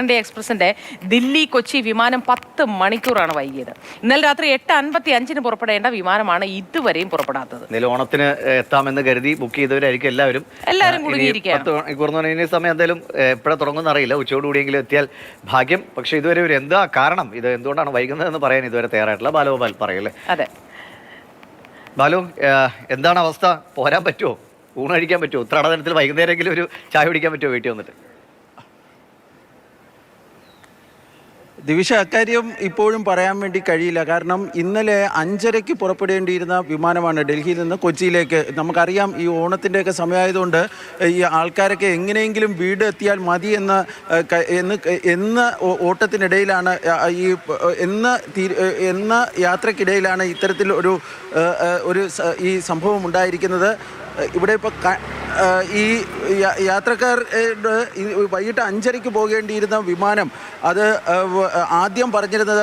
India എക്സ്പ്രസിന്റെ Delhi Kochi വിമാനം പത്ത് മണിക്കൂറാണ് വൈകിയത്. ഇന്നലെ രാത്രി എട്ട് അൻപത്തി അഞ്ചിന് പുറപ്പെടേണ്ട വിമാനമാണ് ഇതുവരെയും പുറപ്പെടാത്തത്. എന്തായാലും ഓണത്തിന് എത്താമെന്ന് കരുതി ബുക്ക് ചെയ്തവരായിരിക്കും എല്ലാവരും. എല്ലാവരും കുടുങ്ങിയിരിക്കുകയാണ്. സമയം എന്തായാലും എപ്പോഴാണ് തുടങ്ങുമെന്ന് അറിയില്ല. ഉച്ചയോടുകൂടിയെങ്കിലും എത്തിയാൽ ഭാഗ്യം. പക്ഷേ ഇതുവരെ ഒരു എന്താ കാരണം? ഇത് എന്തുകൊണ്ടാണ് വൈകുന്നതെന്ന് പറയാൻ ഇതുവരെ തയ്യാറായിട്ടില്ല. ബാലഗോപാൽ പറയല്ലേ അതെ. ബാലു എന്താണ് അവസ്ഥ? പോരാൻ പറ്റുമോ? ഊണ് കഴിക്കാൻ പറ്റുമോ? ഉത്രാടനത്തിൽ വൈകുന്നേരമെങ്കിലും ഒരു ചായ കുടിക്കാൻ പറ്റുമോ വീട്ടിൽ വന്നിട്ട്? ദിവിഷ അക്കാര്യം ഇപ്പോഴും പറയാൻ വേണ്ടി കഴിയില്ല. കാരണം ഇന്നലെ അഞ്ചരയ്ക്ക് പുറപ്പെടേണ്ടിയിരുന്ന വിമാനമാണ് ഡൽഹിയിൽ നിന്ന് കൊച്ചിയിലേക്ക്. നമുക്കറിയാം ഈ ഓണത്തിന്റെയൊക്കെ സമയമായതുകൊണ്ട് ഈ ആൾക്കാരൊക്കെ എങ്ങനെയെങ്കിലും വീട് എത്തിയാൽ മതി എന്ന് എന്ന് എന്ന് ഓട്ടത്തിനിടയിലാണ് ഈ എന്ന് എന്ന യാത്രക്കിടയിലാണ് ഇത്തരത്തിൽ ഒരു ഒരു ഈ സംഭവം ഉണ്ടായിരിക്കുന്നത്. ഇവിടെ ഇപ്പോൾ ഈ യാത്രക്കാർ വൈകിട്ട് അഞ്ചരയ്ക്ക് പോകേണ്ടിയിരുന്ന വിമാനം അത് ആദ്യം പറഞ്ഞിരുന്നത്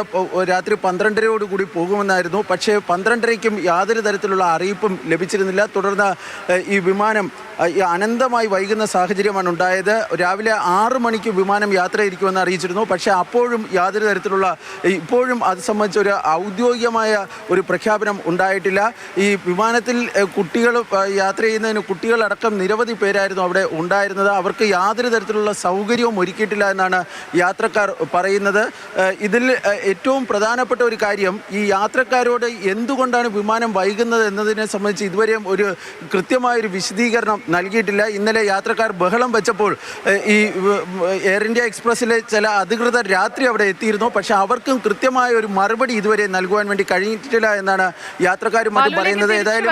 രാത്രി പന്ത്രണ്ടരയോട് കൂടി പോകുമെന്നായിരുന്നു. പക്ഷേ പന്ത്രണ്ടരയ്ക്കും യാതൊരു തരത്തിലുള്ള അറിയിപ്പും ലഭിച്ചിരുന്നില്ല. തുടർന്ന് ഈ വിമാനം അനന്തമായി വൈകുന്ന സാഹചര്യമാണ് ഉണ്ടായത്. രാവിലെ ആറ് മണിക്ക് വിമാനം യാത്രയിരിക്കുമെന്ന് അറിയിച്ചിരുന്നു. പക്ഷേ അപ്പോഴും യാതൊരു തരത്തിലുള്ള ഇപ്പോഴും അത് സംബന്ധിച്ച് ഒരു ഔദ്യോഗികമായ ഒരു പ്രഖ്യാപനം ഉണ്ടായിട്ടില്ല. ഈ വിമാനത്തിൽ കുട്ടികൾ യാത്ര ചെയ്യുന്നതിന് കുട്ടികളടക്കം നിരവധി പേരായിരുന്നു അവിടെ ഉണ്ടായിരുന്നത്. അവർക്ക് യാതൊരു തരത്തിലുള്ള സൗകര്യവും ഒരുക്കിയിട്ടില്ല എന്നാണ് യാത്രക്കാർ പറയുന്നത്. ഇതിൽ ഏറ്റവും പ്രധാനപ്പെട്ട ഒരു കാര്യം ഈ യാത്രക്കാരോട് എന്തുകൊണ്ടാണ് വിമാനം വൈകുന്നത് എന്നതിനെ സംബന്ധിച്ച് ഇതുവരെയും ഒരു കൃത്യമായൊരു വിശദീകരണം നൽകിയിട്ടില്ല. ഇന്നലെ യാത്രക്കാർ ബഹളം വെച്ചപ്പോൾ ഈ എയർ ഇന്ത്യ എക്സ്പ്രസ്സിലെ ചില അധികൃതർ രാത്രി അവിടെ എത്തിയിരുന്നു. പക്ഷേ അവർക്കും കൃത്യമായ ഒരു മറുപടി ഇതുവരെ നൽകുവാൻ വേണ്ടി കഴിഞ്ഞിട്ടില്ല എന്നാണ് യാത്രക്കാരും അത് പറയുന്നത്. ഏതായാലും